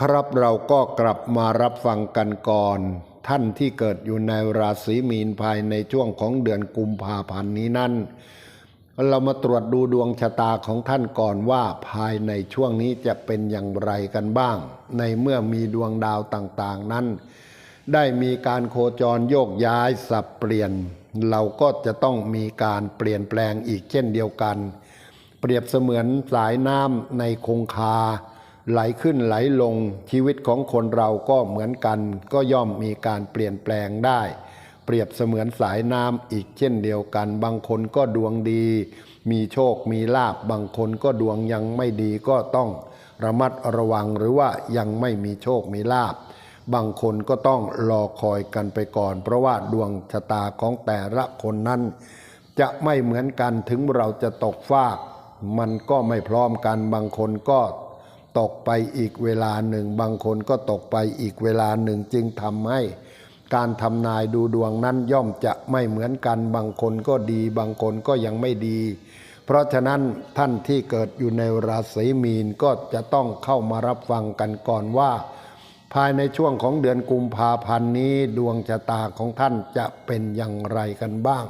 ครับเราก็กลับมารับฟังกันก่อน ท่านที่เกิดอยู่ในราศีมีนภายในช่วงของเดือนกุมภาพันธ์นี้นั่น เรามาตรวจดูดวงชะตาของท่านก่อนว่าภายในช่วงนี้จะเป็นอย่างไรกันบ้าง ในเมื่อมีดวงดาวต่างๆนั้น ได้มีการโคจรโยกย้ายสับเปลี่ยน เราก็จะต้องมีการเปลี่ยนแปลงอีกเช่นเดียวกัน เปรียบเสมือนสายน้ำในคงคา ไหลขึ้นไหลลงชีวิตของคนเราก็เหมือนกัน ก็ย่อมมีการเปลี่ยนแปลงได้ เปรียบเสมือนสายน้ำอีกเช่นเดียวกัน บางคนก็ดวงดี มีโชคมีลาบบางคนก็ดวงยังไม่ดีก็ต้องระมัดระวังหรือว่ายังไม่มีโชคมีลาบบางคนก็ต้องรอคอยกันไปก่อน เพราะว่าดวงชะตาของแต่ละคนนั้น จะไม่เหมือนกันถึงเราจะตกฟาก มันก็ไม่พร้อมกันบางคนก็ ตกไปอีกเวลาหนึ่ง บางคนก็ตกไปอีกเวลาหนึ่งจึงทำให้การทำนายดูดวงนั้นย่อมจะไม่เหมือนกัน บางคนก็ดี บางคนก็ยังไม่ดี เพราะฉะนั้นท่านที่เกิดอยู่ในราศีมีนก็จะต้องเข้ามารับฟังกันก่อนว่า ภายในช่วงของเดือนกุมภาพันธ์นี้ดวงชะตาของท่านจะเป็นอย่างไรกันบ้าง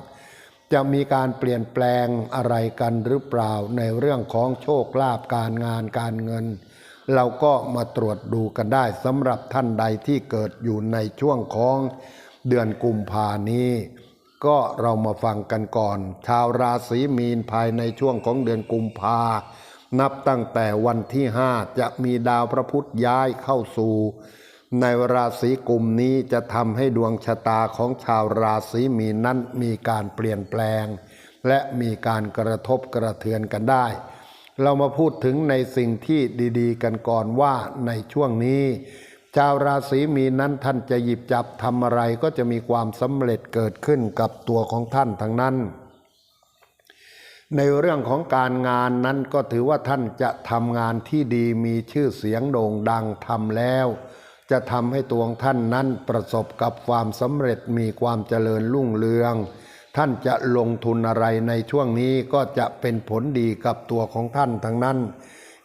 จะมีการเปลี่ยนแปลงอะไรกันหรือเปล่าในเรื่องของโชคลาภการงานการเงิน เราก็มาตรวจดูกันได้สำหรับท่านใดที่เกิดอยู่ในช่วงของเดือนกุมภานี้ ก็เรามาฟังกันก่อน ชาวราศีมีนภายในช่วงของเดือนกุมภานับตั้งแต่วันที่ห้าจะมีดาวพระพุธย้ายเข้าสู่ ในราศีกุมนี้จะทำให้ดวงชะตาของชาวราศีมีนนั้นมีการเปลี่ยนแปลง และมีการกระทบกระเทือนกันได้ เรามาพูดถึงในสิ่งที่ดีๆ กันก่อนว่าในช่วงนี้ ชาวราศีมีนั้นท่านจะหยิบจับทำอะไรก็จะมีความสำเร็จเกิดขึ้นกับตัวของท่านทั้งนั้น ในเรื่องของการงานนั้นก็ถือว่าท่านจะทำงานที่ดีมีชื่อเสียงโด่งดังทำแล้ว จะทำให้ตัวของท่านนั้นประสบกับความสำเร็จมีความเจริญรุ่งเรือง ท่านจะลงทุนอะไรในช่วงนี้ก็จะเป็นผลดีกับตัวของท่านทั้งนั้น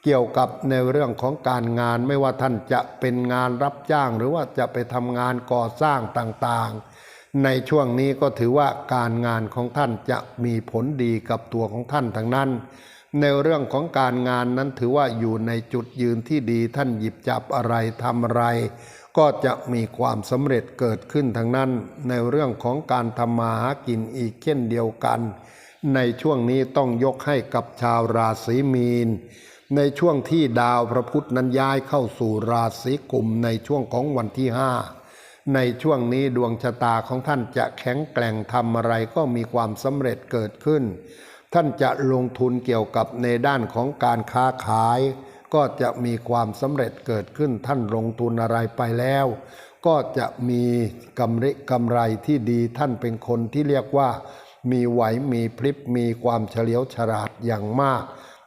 เกี่ยวกับในเรื่องของการงานไม่ว่าท่านจะเป็นงานรับจ้างหรือว่าจะไปทำงานก่อสร้างต่างๆ ในช่วงนี้ก็ถือว่าการงานของท่านจะมีผลดีกับตัวของท่านทั้งนั้น ในเรื่องของการงานนั้นถือว่าอยู่ในจุดยืนที่ดีท่านหยิบจับอะไรทำอะไร ก็จะมีความสำเร็จเกิดขึ้นทั้งนั้น ในเรื่องของการทำมาหากินอีกเช่นเดียวกัน ในช่วงนี้ต้องยกให้กับชาวราศีมีน ในช่วงที่ดาวพระพุธนั้นย้ายเข้าสู่ราศีกุมในช่วงของวันที่ห้าในช่วงนี้ดวงชะตาของท่านจะแข็งแกร่งทำอะไรก็มีความสำเร็จเกิดขึ้น ท่านจะลงทุนเกี่ยวกับในด้านของการค้าขาย ก็จะมีความสำเร็จเกิดขึ้นท่านลงทุนอะไรไปแล้ว ก็จะมีกำไรกำไรที่ดีท่านเป็นคนที่เรียกว่า มีไหวมีพริบมีความเฉลียวฉลาดอย่างมาก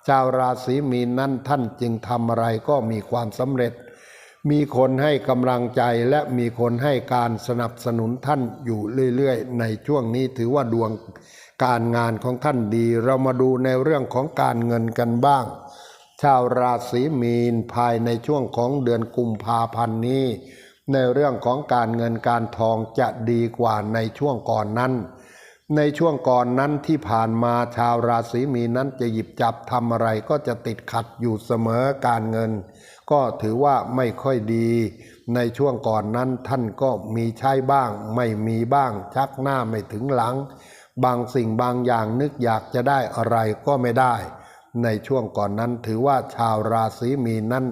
ชาวราศีมีนนั้นท่านจึงทำอะไรก็มีความสำเร็จ มีคนให้กำลังใจและมีคนให้การสนับสนุนท่านอยู่เรื่อย ๆ ในช่วงนี้ถือว่าดวง การงานของท่านดี เรามาดูในเรื่องของการเงินกันบ้าง ชาวราศีมีนภายในช่วงของเดือนกุมภาพันธ์นี้ ในเรื่องของการเงินการทองจะดีกว่าในช่วงก่อนนั้น ในช่วงก่อนนั้นที่ผ่านมาชาวราศีมีนนั้นจะหยิบจับทำอะไรก็จะติดขัดอยู่เสมอการเงิน ก็ถือว่าไม่ค่อยดี ในช่วงก่อนนั้นท่านก็มีใช้บ้าง ไม่มีบ้าง ชักหน้าไม่ถึงหลัง บางสิ่งบางอย่างนึกอยากจะได้อะไรก็ไม่ได้ ในช่วงก่อนนั้นถือว่าชาวราศีมีนนั้น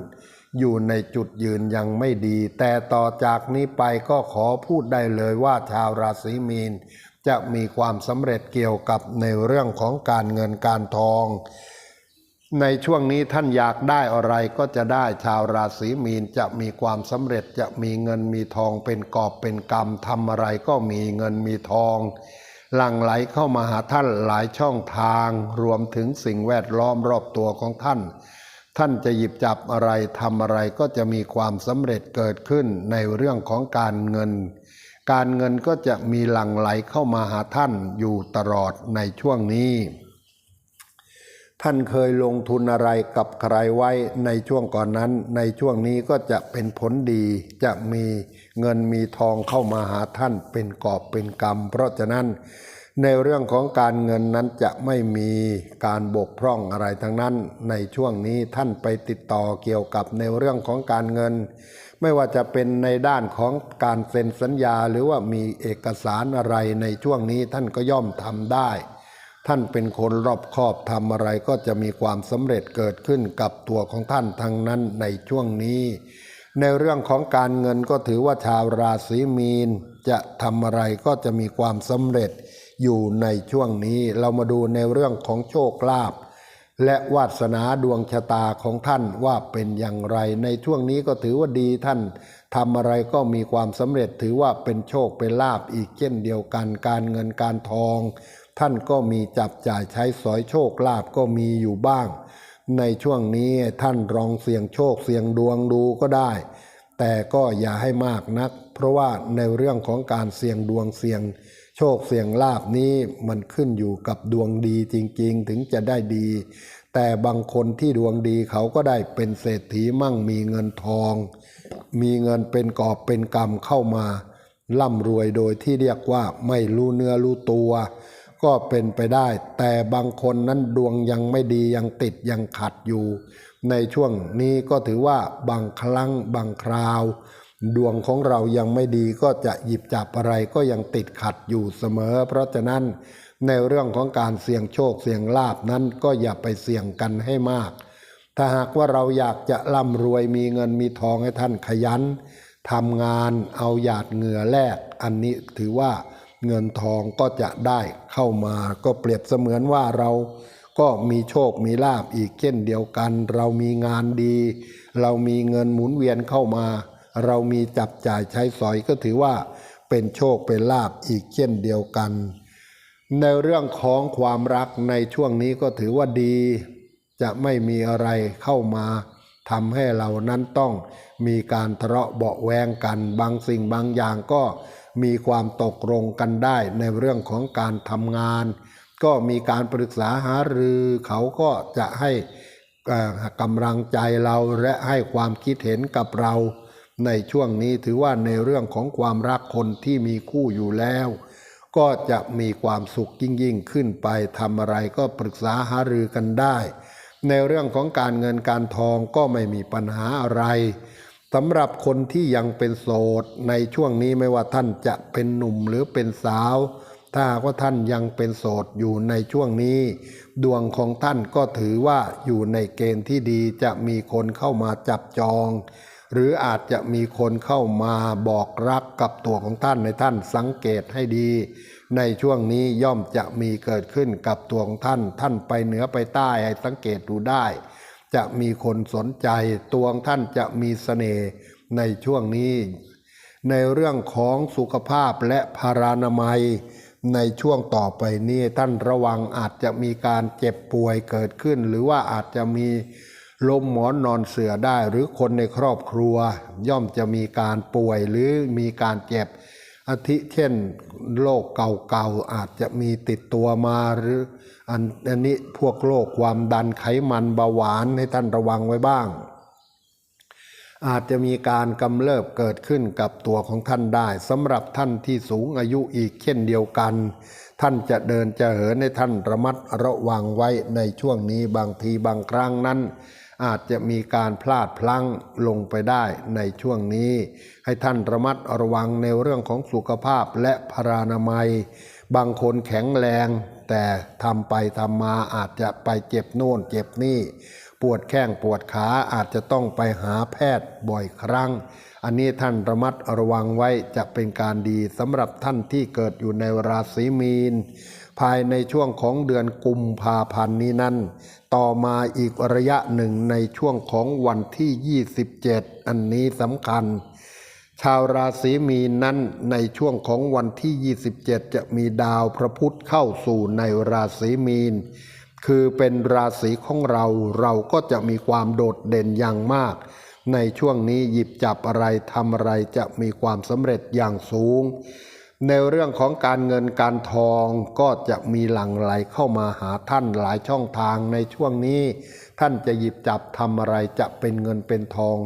อยู่ในจุดยืนยังไม่ดี แต่ต่อจากนี้ไปก็ขอพูดได้เลยว่าชาวราศีมีน จะมีความสำเร็จเกี่ยวกับในเรื่องของการเงินการทอง ในช่วงนี้ท่านอยากได้อะไรก็จะได้ชาวราศีมีนจะมีความสำเร็จจะมีเงินมีทองเป็นกอบเป็นกำทำอะไรก็มีเงินมีทอง หลั่งไหลเข้ามาหาท่านหลายช่องทาง รวมถึงสิ่งแวดล้อมรอบตัวของท่าน ท่านจะหยิบจับอะไรทำอะไรก็จะมีความสำเร็จเกิดขึ้นในเรื่องของการเงิน การเงินก็จะมีหลั่งไหลเข้ามาหาท่านอยู่ตลอดในช่วงนี้ ท่านเคยลงทุนอะไรกับใครไว้ในช่วงก่อนนั้น ในช่วงนี้ก็จะเป็นผลดีจะมี เงินมีทองเข้ามาหาท่านเป็นกอบเป็นกรรม เพราะฉะนั้นในเรื่องของการเงินนั้นจะไม่มีการบกพร่องอะไรทั้งนั้น ในช่วงนี้ท่านไปติดต่อเกี่ยวกับในเรื่องของการเงิน ไม่ว่าจะเป็นในด้านของการเซ็นสัญญา หรือว่ามีเอกสารอะไรในช่วงนี้ท่านก็ย่อมทำได้ ท่านเป็นคนรอบคอบทำอะไรก็จะมีความสำเร็จเกิดขึ้นกับตัวของท่านทั้งนั้นในช่วงนี้ ในเรื่องของการเงินก็ถือว่าชาวราศีมีน จะทำอะไรก็จะมีความสำเร็จอยู่ในช่วงนี้เรามาดูในเรื่องของโชคลาภและวาสนาดวงชะตาของท่านว่าเป็นอย่างไร ในช่วงนี้ก็ถือว่าดีท่านทำอะไรก็มีความสำเร็จถือว่าเป็นโชคเป็นลาภอีกเช่นเดียวกันการเงินการทอง ท่านก็มีจับจ่ายใช้สอยโชคลาภก็มีอยู่บ้าง ในช่วงนี้ท่านลองเสี่ยงโชคเสี่ยงดวงดูก็ได้ แต่ก็อย่าให้มากนัก เพราะว่าในเรื่องของการเสี่ยงดวงเสี่ยง โชคเสี่ยงลาบนี้มันขึ้นอยู่กับดวงดีจริง ๆ ถึงจะได้ดี แต่บางคนที่ดวงดีเขาก็ได้เป็นเศรษฐีมั่งมีเงินทอง มีเงินเป็นกอบเป็นกำเข้ามา ร่ำรวยโดยที่เรียกว่าไม่รู้เนื้อรู้ตัว ก็เป็นไปได้ แต่บางคนนั้นดวงยังไม่ดียังติดยังขัดอยู่ ในช่วงนี้ก็ถือว่าบางครั้งบางคราว ดวงของเรายังไม่ดีก็จะหยิบจับอะไรก็ยังติดขัดอยู่เสมอ เพราะฉะนั้นในเรื่องของการเสี่ยงโชคเสี่ยงลาบนั้นก็อย่าไปเสี่ยงกันให้มาก ถ้าหากว่าเราอยากจะร่ำรวยมีเงินมีทองให้ท่านขยันทำงานเอาหยาดเหงื่อแลกอันนี้ถือว่า เงินทองก็จะได้เข้ามาก็เปรียบเสมือนว่าเราก็มีโชคมีลาบอีกเช่นเดียวกัน เรามีงานดี เรามีเงินหมุนเวียนเข้ามา เรามีจับจ่ายใช้สอยก็ถือว่าเป็นโชคเป็นลาบอีกเช่นเดียวกัน ในเรื่องของความรักในช่วงนี้ก็ถือว่าดี จะไม่มีอะไรเข้ามาทำให้เรานั้นต้องมีการทะเลาะเบาแวงกัน บางสิ่งบางอย่างก็ มีความตกลงกันได้ในเรื่องของการทำงาน ก็มีการปรึกษาหารือ เขาก็จะให้กำลังใจเราและให้ความคิดเห็นกับเรา ในช่วงนี้ถือว่าในเรื่องของความรักคนที่มีคู่อยู่แล้ว ก็จะมีความสุขยิ่งยิ่งขึ้นไปทำอะไรก็ปรึกษาหารือกันได้ ในเรื่องของการเงินการทองก็ไม่มีปัญหาอะไร สำหรับคนที่ยังเป็นโสดในช่วงนี้ไม่ว่าท่านจะเป็นหนุ่มหรือเป็นสาว ถ้าหากว่าท่านยังเป็นโสดอยู่ในช่วงนี้ ดวงของท่านก็ถือว่าอยู่ในเกณฑ์ที่ดีจะมีคนเข้ามาจับจอง หรืออาจจะมีคนเข้ามาบอกรักกับตัวของท่านในท่านสังเกตให้ดี ในช่วงนี้ย่อมจะมีเกิดขึ้นกับตัวของท่าน ท่านไปเหนือไปใต้ให้สังเกตดูได้ จะมีคนสนใจตัวงท่านจะมีเสน่ห์ในช่วงนี้ ในเรื่องของสุขภาพและพารานามัย ในช่วงต่อไปนี้ท่านระวังอาจจะมีการเจ็บป่วยเกิดขึ้น หรือว่าอาจจะมีลมหมอนนอนเสือได้ หรือคนในครอบครัว ย่อมจะมีการป่วยหรือมีการเจ็บ อาทิเช่นโรคเก่าๆอาจจะมีติดตัวมาหรืออันอันนี้พวกโรคความดันไขมันเบาหวานให้ท่านระวังไว้บ้าง อาจจะมีการกำเริบเกิดขึ้นกับตัวของท่านได้สำหรับท่านที่สูงอายุอีกเช่นเดียวกัน ท่านจะเดินจะเหินให้ท่านระมัดระวังไว้ในช่วงนี้บางทีบางครั้งนั้น อาจจะมีการพลาดพลั้งลงไปได้ในช่วงนี้ ให้ท่านระมัดระวังในเรื่องของสุขภาพและพารานามัย บางคนแข็งแรง แต่ทำไปทำมาอาจจะไปเจ็บโน่นเจ็บนี่ ปวดแข้งปวดขาอาจจะต้องไปหาแพทย์บ่อยครั้ง อันนี้ท่านระมัดระวังไว้จะเป็นการดีสำหรับท่านที่เกิดอยู่ในราศีมีนภายในช่วงของเดือนกุมภาพันธ์นี้นั้น ต่อมาอีกระยะหนึ่งในช่วงของวันที่ 27 อันนี้สำคัญ ชาวราศีมีนนั้นในช่วงของวันที่ 27 จะมีดาวพระพุธเข้าสู่ในราศีมีน คือเป็นราศีของเราเราก็จะมีความโดดเด่นอย่างมาก ในช่วงนี้หยิบจับอะไรทำอะไรจะมีความสำเร็จอย่างสูง ในเรื่องของการเงินการทองก็จะมีหลั่งไหลเข้ามาหาท่านหลายช่องทางในช่วงนี้ ท่านจะหยิบจับทำอะไรจะเป็นเงินเป็นทอง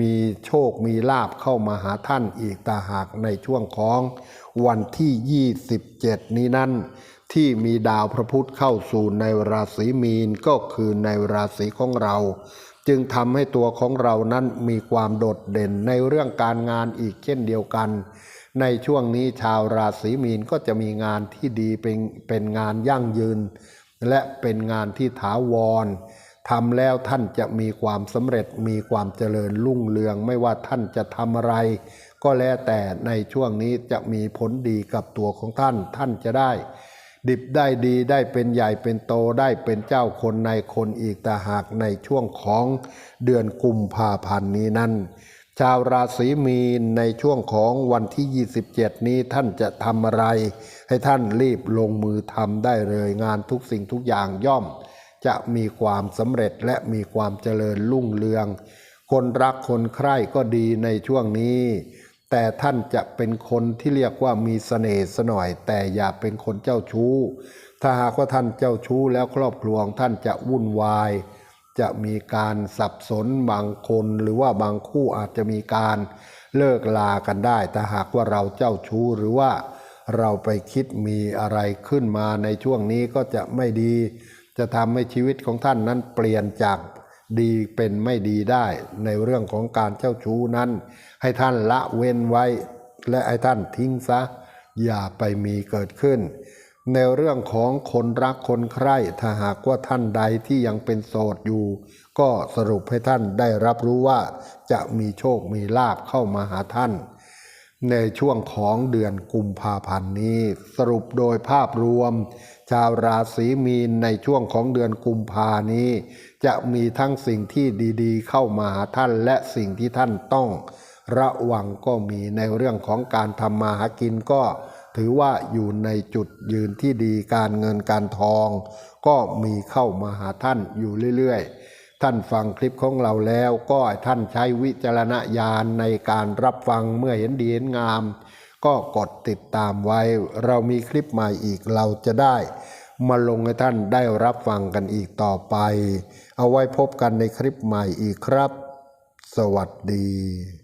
มีโชคมีลาบเข้ามาหาท่านอีกตาหากในช่วงของวันที่ 27 นี้นั้น ที่มีดาวพระพุธเข้าสู่ในราศีมีนก็คือในราศีของเรา จึงทำให้ตัวของเรานั้นมีความโดดเด่นในเรื่องการงานอีกเช่นเดียวกัน ในช่วงนี้ชาวราศีมีนก็จะมีงานที่ดีเป็นเป็นงานยั่งยืน และเป็นงานที่ถาวรทำแล้วท่านจะมีความสำเร็จมีความเจริญรุ่งเรือง ไม่ว่าท่านจะทำอะไร ก็แล้วแต่ในช่วงนี้จะมีผลดีกับตัวของท่าน ท่านจะได้ ดิบได้ดีได้เป็นใหญ่เป็นโตได้เป็นเจ้าคนในคนอีกแต่หากในช่วงของเดือนกุมภาพันธ์นี้นั้น ชาวราศีมีนในช่วงของวันที่ 27 นี้ท่านจะทำอะไร ให้ท่านรีบลงมือทำได้เลยงานทุกสิ่งทุกอย่างย่อม จะมีความสำเร็จและมีความเจริญรุ่งเรือง คนรักคนใคร่ก็ดีในช่วงนี้ แต่ท่านจะเป็นคนที่เรียกว่ามีเสน่ห์สน่อย แต่อย่าเป็นคนเจ้าชู้ ถ้าหากว่าท่านเจ้าชู้แล้วครอบครัวของท่านจะวุ่นวาย จะมีการสับสนบางคนหรือว่าบางคู่อาจจะมีการเลิกลากันได้แต่หากว่าเราเจ้าชู้หรือว่าเราไปคิดมีอะไรขึ้นมาในช่วงนี้ก็จะไม่ดี จะทำให้ชีวิตของท่านนั้นเปลี่ยนจากดีเป็นไม่ดีได้ ในเรื่องของการเจ้าชู้นั้น ให้ท่านละเว้นไว้ และให้ท่านทิ้งซะ อย่าไปมีเกิดขึ้น ในเรื่องของคนรักคนใคร่ถ้าหากว่าท่านใดที่ยังเป็นโสดอยู่ ก็สรุปให้ท่านได้รับรู้ว่าจะมีโชคมีลาบเข้ามาหาท่าน ในช่วงของเดือนกุมภาพันธ์นี้ สรุปโดยภาพรวม ชาวราศีมีนในช่วงของเดือนกุมภานี้ จะมีทั้งสิ่งที่ดีๆ เข้ามาหาท่านและสิ่งที่ท่านต้อง ระวังก็มีในเรื่องของการทำมาหากินก็ ถือว่าอยู่ในจุดยืนที่ดีการเงินการทอง ก็มีเข้ามาหาท่านอยู่เรื่อยๆ ท่านฟังคลิปของเราแล้วก็ท่านใช้วิจารณญาณในการรับฟังเมื่อเห็นดีเห็นงาม ก็กดติดตามไว้ เรามีคลิปใหม่อีกเราจะได้ มาลงให้ท่านได้รับฟังกันอีกต่อไป เอาไว้พบกันในคลิปใหม่อีกครับ สวัสดี